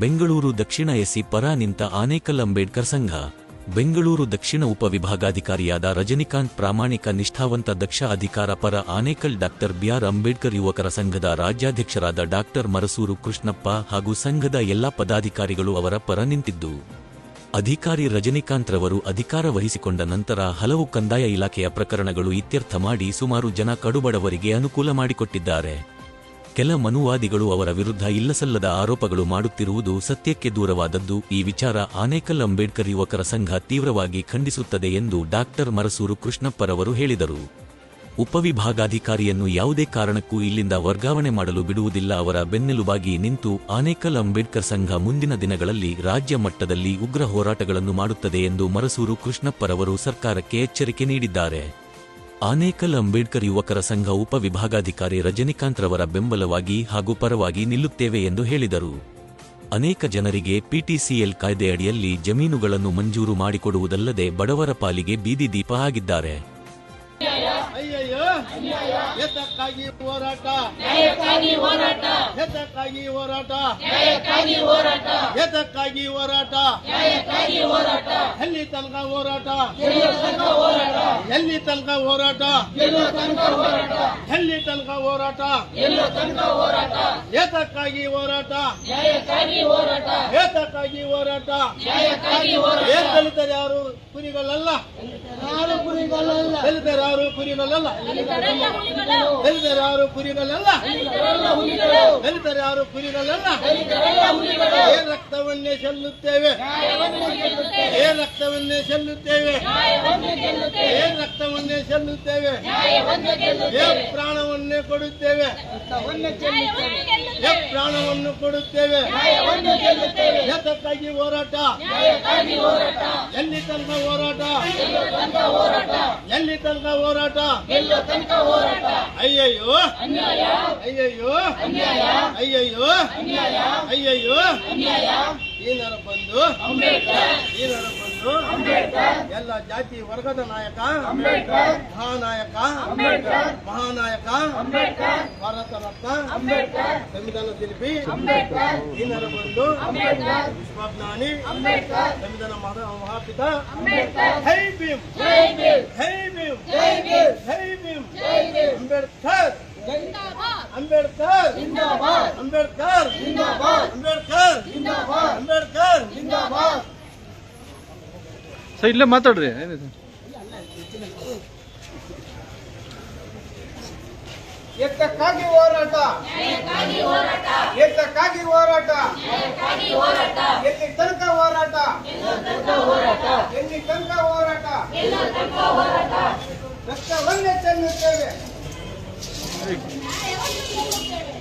ಬೆಂಗಳೂರು ದಕ್ಷಿಣ AC ಪರ ನಿಂತ ಆನೇಕಲ್ ಅಂಬೇಡ್ಕರ್ ಸಂಘ. ಬೆಂಗಳೂರು ದಕ್ಷಿಣ ಉಪವಿಭಾಗಾಧಿಕಾರಿಯಾದ ರಜನಿಕಾಂತ್ ಪ್ರಾಮಾಣಿಕ ನಿಷ್ಠಾವಂತ ದಕ್ಷ ಅಧಿಕಾರ ಪರ ಆನೇಕಲ್ ಡಾಕ್ಟರ್ ಬಿಆರ್ ಅಂಬೇಡ್ಕರ್ ಯುವಕರ ಸಂಘದ ರಾಜ್ಯಾಧ್ಯಕ್ಷರಾದ ಡಾಕ್ಟರ್ ಮರಸೂರು ಕೃಷ್ಣಪ್ಪ ಹಾಗೂ ಸಂಘದ ಎಲ್ಲಾ ಪದಾಧಿಕಾರಿಗಳು ಅವರ ಪರ ನಿಂತಿದ್ದು. ಅಧಿಕಾರಿ ರಜನಿಕಾಂತ್ ರವರು ಅಧಿಕಾರ ವಹಿಸಿಕೊಂಡ ನಂತರ ಹಲವು ಕಂದಾಯ ಇಲಾಖೆಯ ಪ್ರಕರಣಗಳು ಇತ್ಯರ್ಥ ಮಾಡಿ ಸುಮಾರು ಜನ ಕಡುಬಡವರಿಗೆ ಅನುಕೂಲ ಮಾಡಿಕೊಟ್ಟಿದ್ದಾರೆ. ಕೆಲ ಮನುವಾದಿಗಳು ಅವರ ವಿರುದ್ಧ ಇಲ್ಲಸಲ್ಲದ ಆರೋಪಗಳು ಮಾಡುತ್ತಿರುವುದು ಸತ್ಯಕ್ಕೆ ದೂರವಾದದ್ದು. ಈ ವಿಚಾರ ಆನೇಕಲ್ ಅಂಬೇಡ್ಕರ್ ಯುವಕರ ಸಂಘ ತೀವ್ರವಾಗಿ ಖಂಡಿಸುತ್ತದೆ ಎಂದು ಡಾಕ್ಟರ್ ಮರಸೂರು ಕೃಷ್ಣಪ್ಪರವರು ಹೇಳಿದರು. ಉಪವಿಭಾಗಾಧಿಕಾರಿಯನ್ನು ಯಾವುದೇ ಕಾರಣಕ್ಕೂ ಇಲ್ಲಿಂದ ವರ್ಗಾವಣೆ ಮಾಡಲು ಬಿಡುವುದಿಲ್ಲ ಅವರ ಬೆನ್ನೆಲುಬಾಗಿ ನಿಂತು ಆನೇಕಲ್ ಅಂಬೇಡ್ಕರ್ ಸಂಘ ಮುಂದಿನ ದಿನಗಳಲ್ಲಿ ರಾಜ್ಯ ಮಟ್ಟದಲ್ಲಿ ಉಗ್ರ ಹೋರಾಟಗಳನ್ನು ಮಾಡುತ್ತದೆ ಎಂದು ಮರಸೂರು ಕೃಷ್ಣಪ್ಪರವರು ಸರ್ಕಾರಕ್ಕೆ ಎಚ್ಚರಿಕೆ ನೀಡಿದ್ದಾರೆ. ಆನೇಕಲ್ ಅಂಬೇಡ್ಕರ್ ಯುವಕರ ಸಂಘ ಉಪವಿಭಾಗಾಧಿಕಾರಿ ರಜನಿಕಾಂತ್ ರವರ ಬೆಂಬಲವಾಗಿ ಹಾಗೂ ಪರವಾಗಿ ನಿಲ್ಲುತ್ತೇವೆ ಎಂದು ಹೇಳಿದರು. ಅನೇಕ ಜನರಿಗೆ ಪಿಟಿಸಿಎಲ್ ಕಾಯ್ದೆಯಡಿಯಲ್ಲಿ ಜಮೀನುಗಳನ್ನು ಮಂಜೂರು ಮಾಡಿಕೊಡುವುದಲ್ಲದೆ ಬಡವರ ಪಾಲಿಗೆ ಬೀದಿ ದೀಪ ಆಗಿದ್ದಾರೆ ಅಯ್ಯಯ್ಯೋ ಹೋರಾಟ? ನ್ಯಾಯಕ್ಕಾಗಿ ಹೋರಾಟ. ಎತ್ತಕ್ಕಾಗಿ ಹೋರಾಟ? ನ್ಯಾಯಕ್ಕಾಗಿ ಹೋರಾಟ. ಎತ್ತಕ್ಕಾಗಿ ಹೋರಾಟ? ನ್ಯಾಯಕ್ಕಾಗಿ ಹೋರಾಟ. ಎಲ್ಲಿ ತನಕ ಹೋರಾಟ? ಹೋರಾಟ. ಎಲ್ಲಿ ತನಕ ಹೋರಾಟ? ತನಕ ಹೋರಾಟ. ಎಲ್ಲಿ ತನಕ ಹೋರಾಟ? ತನಕ ಹೋರಾಟ. ಏತಕ್ಕಾಗಿ ಹೋರಾಟ? ನ್ಯಾಯಕ್ಕಾಗಿ ಹೋರಾಟ. ಏತಕ್ಕಾಗಿ ಹೋರಾಟ? ನ್ಯಾಯಕ್ಕಾಗಿ ಹೋರಾಟ. ಏನ್ ದಲಿತರು ಯಾರು? ಕುರಿಗಳಲ್ಲ. ಯಾರು? ಕುರಿಗಳಲ್ಲ ದಲಿತರು ಯಾರು ಕುರಿಗಳಲ್ಲ ರಕ್ತವನ್ನೇ ಚೆಲ್ಲುತ್ತೇವೆ. ಏನ್ ರಕ್ತವನ್ನೇ ಚೆಲ್ಲುತ್ತೇವೆ. ಏನ್ ರಕ್ತವನ್ನೇ ಚೆಲ್ಲುತ್ತೇವೆ. ಏ ಪ್ರಾಣವನ್ನೇ ಕೊಡುತ್ತೇವೆ. ಏ ಪ್ರಾಣವನ್ನು ಕೊಡುತ್ತೇವೆ. ಏತಕ್ಕಾಗಿ ಹೋರಾಟ. ಎಲ್ಲಿ ತನಕ ಹೋರಾಟ. ಎಲ್ಲಿ ತನಕ ಹೋರಾಟ. ಅಯ್ಯಯ್ಯೋ. ಅಯ್ಯಯ್ಯೋ. ಅಯ್ಯಯ್ಯೋ. ಅಯ್ಯಯ್ಯೋ. ಈನರ ಬಂದು ಅಂಬೇಡ್ಕರ್. ಈನರ ಬಂದು ಅಂಬೇಡ್ಕರ್. ಎಲ್ಲ ಜಾತಿ ವರ್ಗದ ನಾಯಕ ಅಂಬೇಡ್ಕರ್. ಮಹಾನಾಯಕ ಅಂಬೇಡ್ಕರ್. ಮಹಾನಾಯಕ ಅಂಬೇಡ್ಕರ್. ಭಾರತ ರತ್ನ ಅಂಬೇಡ್ಕರ್. ಸಂವಿಧಾನ ಶಿಲ್ಪಿ ಅಂಬೇಡ್ಕರ್. ಈನರ ಬಂದು ಅಂಬೇಡ್ಕರ್. ವಿಶ್ವಜ್ಞಾನಿ ಅಂಬೇಡ್ಕರ್. ಸಂವಿಧಾನ ಮಹಾ- ಮಹಾಪಿತ ಅಂಬೇಡ್ಕರ್. ಹೈ ಭೀಮ್. ಹೈ ಭೀಮ್. ಹೈ ಭೀಮ್. ಅಂಬೇಡ್ಕರ್. ಅಂಬೇಡ್ಕರ್. ಅಂಬೇಡ್ಕರ್. ಸರ್ ಇಲ್ಲೇ ಮಾತಾಡ್ರಿ. ಏನಿದೆ ಎತ್ತಕ್ಕಾಗಿ ಹೋರಾಟ? ಎತ್ತಕ್ಕಾಗಿ ಹೋರಾಟ? ಎಲ್ಲಿ ತನಕ ಹೋರಾಟ? ಎಲ್ಲಿ ತನಕ ಹೋರಾಟ? ರಕ್ತವನ್ನೇ ಚೆಲ್ಲುತ್ತೇವೆ. ನ್ಯಾಯವನ್ನು ಗೆಲ್ಲುತ್ತೇವೆ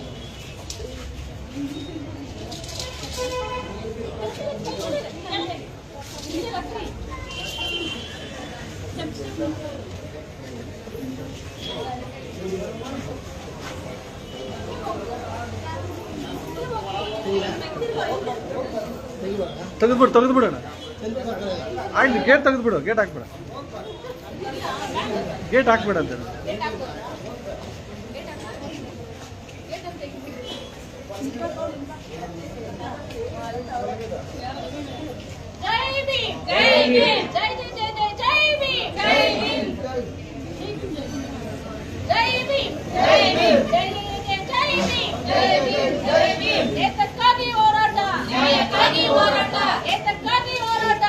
ತೆಗೆದ್ಬಿಡು ತೆಗೆದ್ಬಿಡೋಣ. ಆಯ್ತು ಗೇಟ್ ತೆಗೆದ್ಬಿಡು ಗೇಟ್ ಹಾಕ್ಬಿಡ. ಗೇಟ್ ಹಾಕ್ಬೇಡ ಅಂತ ಜೈ ಜೈ ಜೈ ಭೀಮ್ ಜೈ ಭೀಮ್ ಜೈ ಭೀಮ್ ಜೈ ಭೀಮ್ ಜೈ ಜೈ ಜೈ ಭೀಮ್ ಜೈ ಭೀಮ್ ಜೈ ಭೀಮ್ ಏತಕ್ಕಾಗಿ ಹೋರಾಟ ನ್ಯಾಯಕ್ಕಾಗಿ ಹೋರಾಟ ಏತಕ್ಕಾಗಿ ಹೋರಾಟ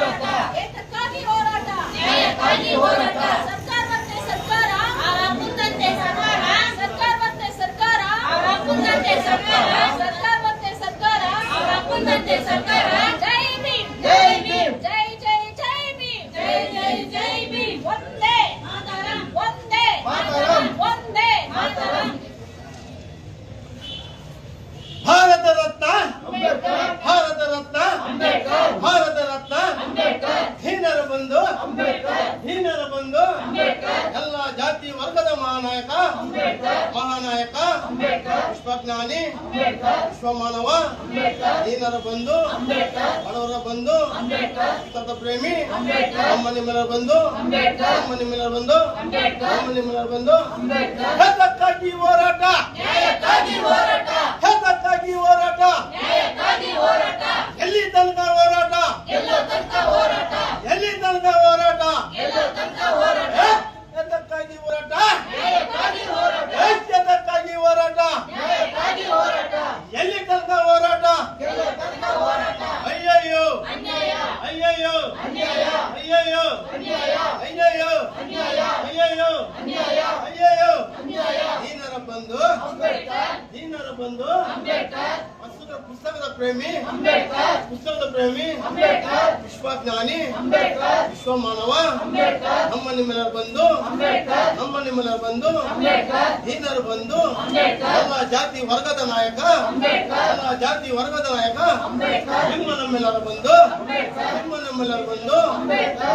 ನ್ಯಾಯಕ್ಕಾಗಿ ಹೋರಾಟ ಏತಕ್ಕಾಗಿ ಹೋರಾಟ ನ್ಯಾಯಕ್ಕಾಗಿ ಹೋರಾಟ ಸರ್ಕಾರವಂತೆ ಸರ್ಕಾರ ಅವರ ಮುಂದಂತೆ ಸರ್ಕಾರ ಸರ್ಕಾರವಂತೆ ಸರ್ಕಾರ ಅವರ ಮುಂದಂತೆ ಸರ್ಕಾರ ಸರ್ಕಾರವಂತೆ ಸರ್ಕಾರ ಅವರ ಮುಂದಂತೆ ಸರ್ಕಾರ ಜೈ ಭೀಮ್ ಜೈ ಭೀಮ್ ಜೈ ಜೈ ಜೈ ಭೀಮ್ ಜೈ ಜೈ ಜೈ ಭೀಮ್ ಒಂದೇ ಮಾತರಂ ಒಂದೇ ಮಾತರಂ ಒಂದೇ ಮಾತರಂ ಭಾರತ ರತ್ನ ಅಂಬೇಡ್ಕರ್ ಭಾರತ ರತ್ನ ಅಂಬೇಡ್ಕರ್ ಭಾರತ ರತ್ನ ಅಂಬೇಡ್ಕರ್ ಹೀನರ ಬಂದು ಅಂಬೇಡ್ಕರ್ ಹೀನರ ಬಂದು ಅಂಬೇಡ್ಕರ್ ಎಲ್ಲ ಜಾತಿ ವರ್ಗದ ಮಹಾನಾಯಕ ಮಹಾನಾಯಕ ವಿಶ್ವಜ್ಞಾನಿ ವಿಶ್ವಮಾನವ ದೀನರ ಬಂಧು ಬಡವರ ಬಂಧು ಭಾರತ ಪ್ರೇಮಿ ನಮ್ಮ ನಿಮ್ಮರ ಬಂಧು ನಮ್ಮ ನಿಮ್ಮರ ಬಂಧು ನಮ್ಮ ನಿಮ್ಮರ ಬಂಧು ಹೋರಾಟ ಹೋರಾಟ ಹೋರಾಟ ನ್ಯಾಯ ತನಕ ಹೋರಾಟ ಎಲ್ಲಿ ತನಕ ಹೋರಾಟ ಏ? ಎದಕ್ಕಾಗಿ ಹೋರಾಟ ಏ, ಎದಕ್ಕಾಗಿ ಹೋರಾಟ ಎಲ್ಲಿ ತನಕ ಹೋರಾಟ ಅಯ್ಯಯ್ಯೋ ಅಯ್ಯಯ್ಯೋ ಅಯ್ಯಯ್ಯೋ ಅಯ್ಯಯ್ಯೋ ಅಯ್ಯಯ್ಯೋ ಅಯ್ಯಯ್ಯೋ ದೀನರ ಬಂಧು ದೀನರ ಬಂಧು ಪುಸ್ತಕ ಪುಸ್ತಕದ ಪ್ರೇಮಿ ಪುಸ್ತಕದ ಪ್ರೇಮಿ ವಿಶ್ವಜ್ಞಾನಿ ವಿಶ್ವಮಾನವ ನಮ್ಮ ನಿಮ್ಮೆಲ್ಲರ ಬಂಧು ನಮ್ಮ ನಿಮ್ಮೆಲ್ಲರ ಬಂಧು ದೀನರು ಬಂಧು ಎಲ್ಲ ಜಾತಿ ವರ್ಗದ ನಾಯಕ ಎಲ್ಲ ಜಾತಿ ವರ್ಗದ ನಾಯಕ ನಿಮ್ಮ ನಮ್ಮೆಲ್ಲರ ಬಂಧು ನಿಮ್ಮ ನಮ್ಮೆಲ್ಲರ ಬಂಧು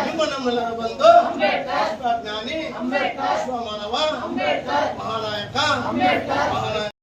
ನಿಮ್ಮ ನಮ್ಮೆಲ್ಲರ ಬಂಧು ವಿಶ್ವಜ್ಞಾನಿ ವಿಶ್ವಮಾನವ ಮಹಾನಾಯಕ ಮಹಾನಾಯಕ.